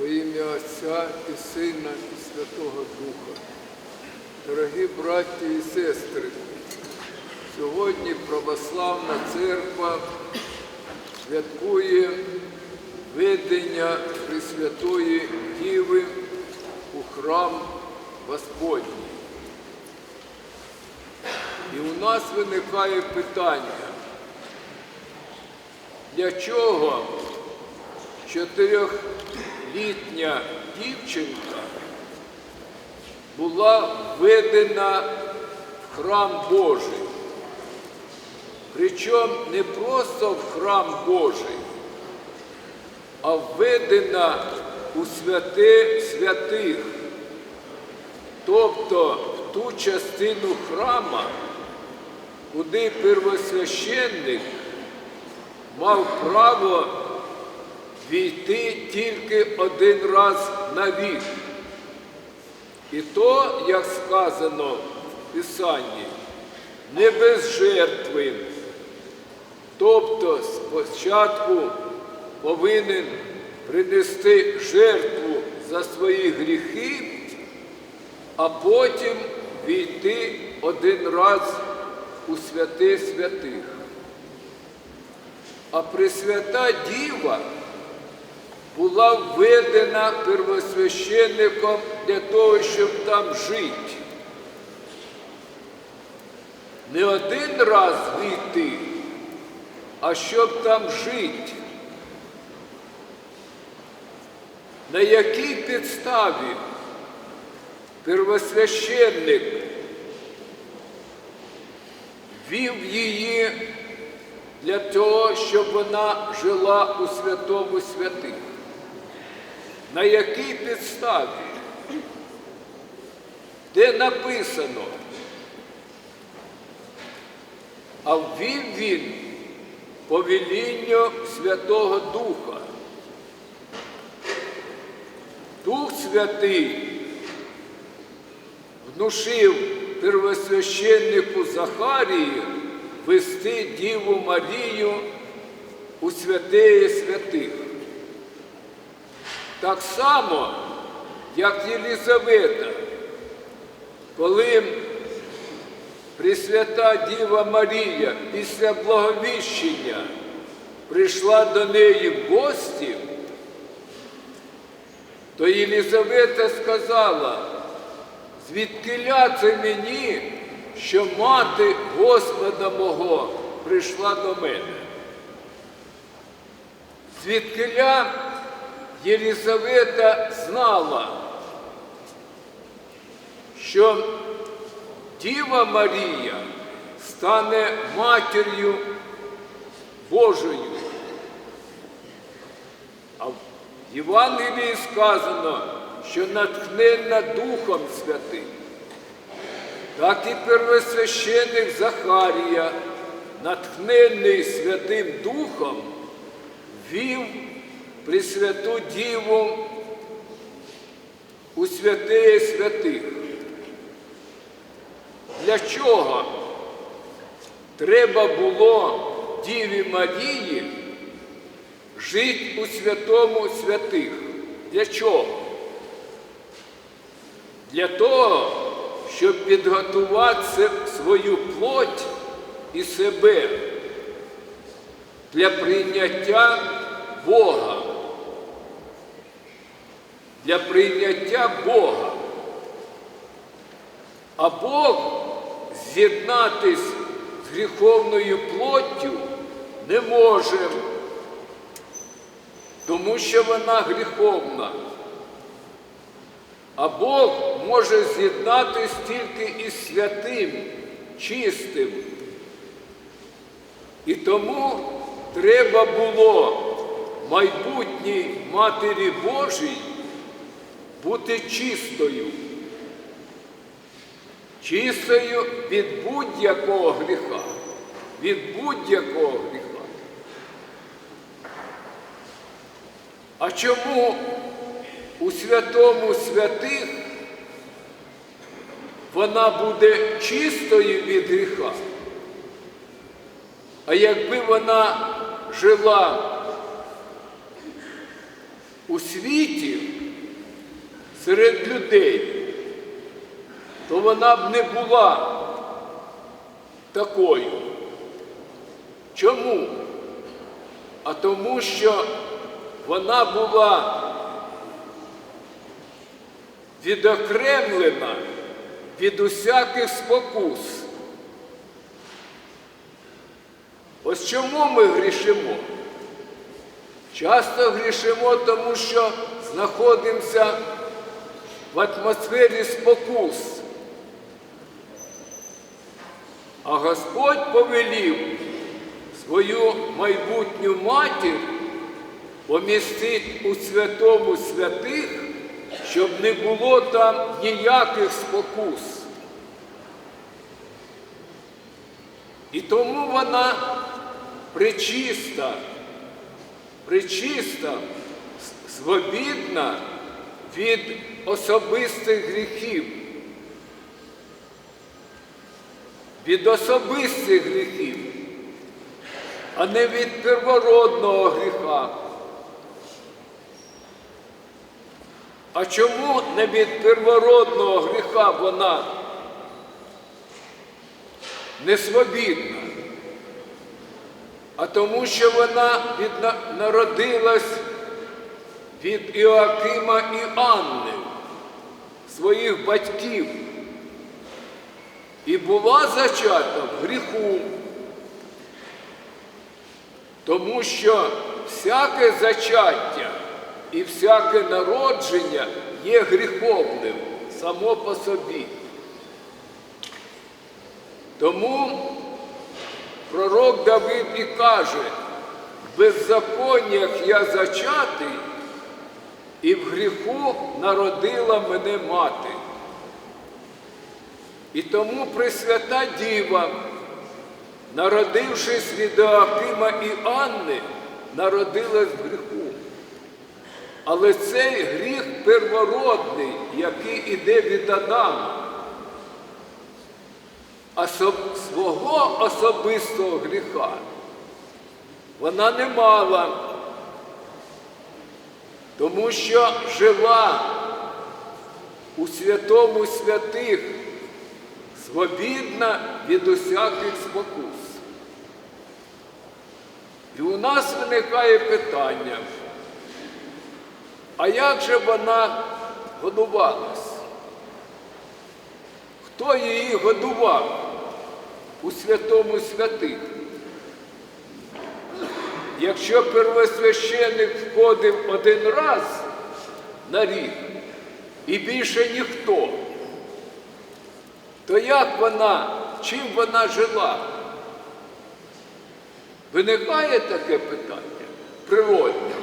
Во ім'я Отця і Сина, і Святого Духа. Дорогі браті і сестри, сьогодні Православна Церква святкує ведення Пресвятої Діви у храм Господній. І у нас виникає питання, для чого чотирьохлітня дівчинка була введена в храм Божий. Причому не просто в храм Божий, а введена у святе святих, тобто в ту частину храма, куди первосвященник мав право війти тільки один раз на вік. І то, як сказано в Писанні, не без жертви. Тобто спочатку повинен принести жертву за свої гріхи, а потім війти один раз у святе святих. А Пресвята Діва була введена первосвященником для того, щоб там жити. Не один раз війти, а щоб там жити. На якій підставі первосвященник вів її для того, щоб вона жила у святому святих? На якій підставі? Де написано? А ввів він повелінню Святого Духа. Дух Святий внушив первосвященнику Захарії вести Діву Марію у святеє святих. Так само, як Єлізавета, коли Пресвята Діва Марія після благовіщення прийшла до неї в гості, то Єлізавета сказала, звідкиля це мені, що мати Господа мого прийшла до мене. Звідкиля Єлізавета знала, що Діва Марія стане матір'ю Божою. А в Євангелії сказано, що натхненна Духом Святим. Так і первосвященик Захарія, натхненний Святим Духом, вів Пресвяту Діву у святеє святих. Для чого треба було Діві Марії жити у святому святих? Для чого? Для того, щоб підготувати свою плоть і себе для прийняття Бога. Для прийняття Бога. А Бог з'єднатись з гріховною плоттю не може, тому що вона гріховна. А Бог може з'єднатись тільки із святим, чистим. І тому треба було майбутній Матері Божій бути чистою чистою від будь-якого гріха, від будь-якого гріха. А чому у святому святих вона буде чистою від гріха? А якби вона жила у світі серед людей, то вона б не була такою. Чому? А тому, що вона була відокремлена від усяких спокус. Ось чому ми грішимо? Часто грішимо, тому що знаходимося в атмосфері спокус. А Господь повелів свою майбутню матір помістити у святому святих, щоб не було там ніяких спокус. І тому вона причиста, причиста, свобідна від особистих гріхів, від особистих гріхів, а не від первородного гріха. А чому не від первородного гріха вона не свобідна? А тому, що вона від, народилась від Іоакима і Анни, своїх батьків, і була зачата в гріху, тому що всяке зачаття і всяке народження є гріховним само по собі. Тому пророк Давид і каже, в беззаконнях я зачатий, і в гріху народила мене мати. І тому Пресвята Діва, народившись від Іоакима і Анни, народилась в гріху. Але цей гріх первородний, який іде від Адама, а свого особистого гріха вона не мала, тому що жила у святому святих, свобідна від усяких спокус. І у нас виникає питання, а як же вона годувалась? Хто її годував у святому святих? Якщо первосвященик входив один раз на рік і більше ніхто, то як вона, чим вона жила? Виникає таке питання природне.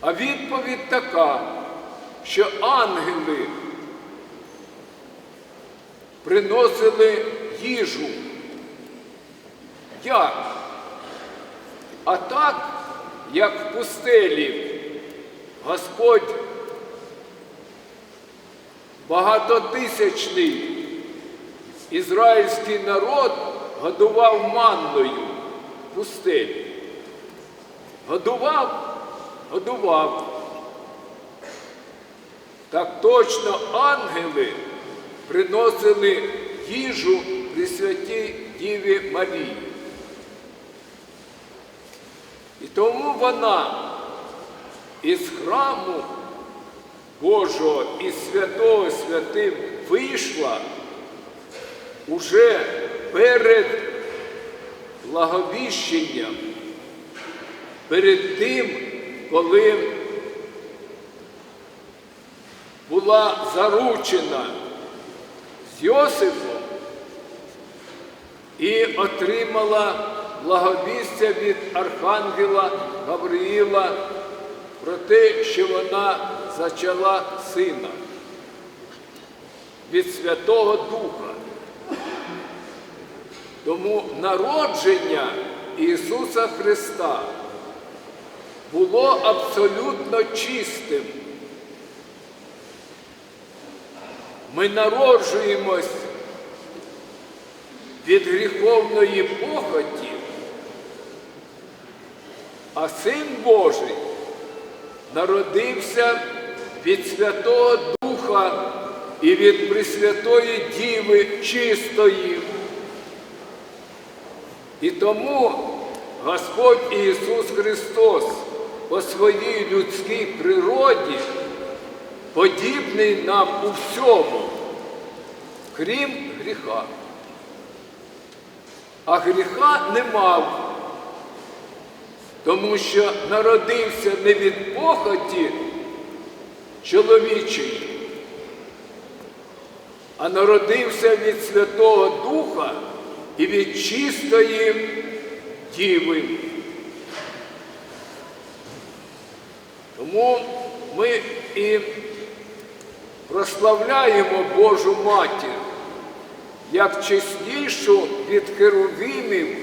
А відповідь така, що ангели приносили їжу. Як? А так, як в пустелі Господь багатотисячний ізраїльський народ годував манною в пустелі. Годував, годував. Так точно ангели приносили їжу при святій Діві Марії. І тому вона із храму Божого, із святого святим вийшла уже перед благовіщенням, перед тим, коли була заручена з Йосифом і отримала благовістя від Архангела Гавриїла про те, що вона зачала сина від Святого Духа. Тому народження Ісуса Христа було абсолютно чистим. Ми народжуємось від гріховної похоті, а Син Божий народився від Святого Духа і від Пресвятої Діви чистої. І тому Господь Ісус Христос по своїй людській природі подібний нам у всьому, крім гріха. А гріха не мав, тому що народився не від похоті чоловічої, а народився від Святого Духа і від чистої діви. Тому ми і прославляємо Божу Матір як чеснішу від херувимів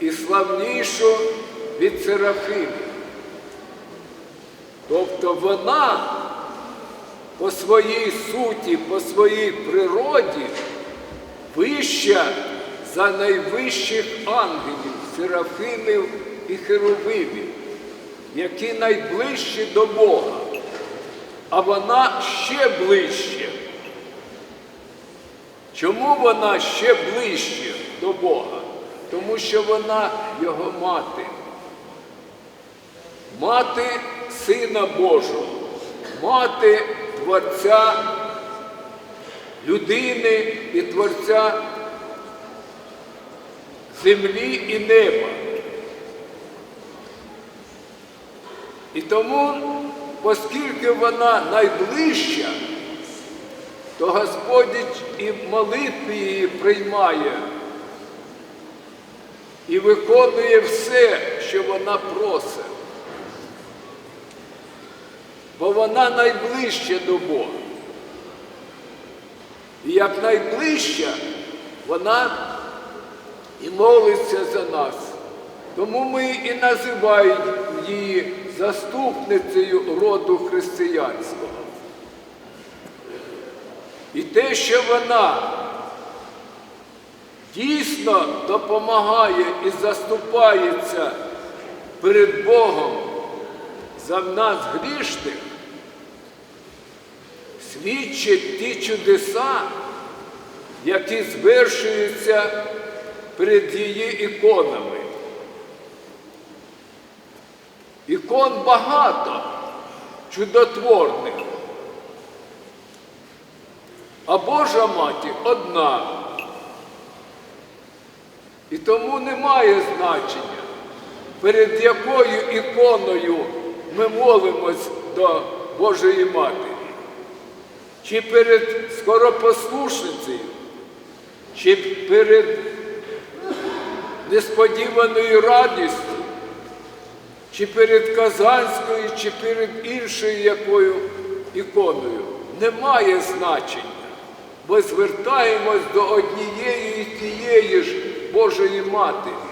і славнішу від серафимів. Тобто вона по своїй суті, по своїй природі вища за найвищих ангелів, серафимів і херувимів, які найближчі до Бога, а вона ще ближче. Чому вона ще ближче до Бога? Тому що вона його мати. Мати Сина Божого, мати Творця людини і Творця землі і неба. І тому, оскільки вона найближча, то Господь і молитві її приймає і виконує все, що вона просить. Бо вона найближча до Бога. І як найближча, вона і молиться за нас. Тому ми і називаємо її заступницею роду християнського. І те, що вона дійсно допомагає і заступається перед Богом за нас грішних, свідчать ті чудеса, які звершуються перед її іконами. Ікон багато чудотворних. А Божа Маті одна. І тому немає значення, перед якою іконою ми молимось до Божої Матері. Чи перед скоропослушницею, чи перед несподіваною радістю, чи перед Казанською, чи перед іншою якою іконою. Немає значення. Ми звертаємось до однієї і тієї ж Божої Матері.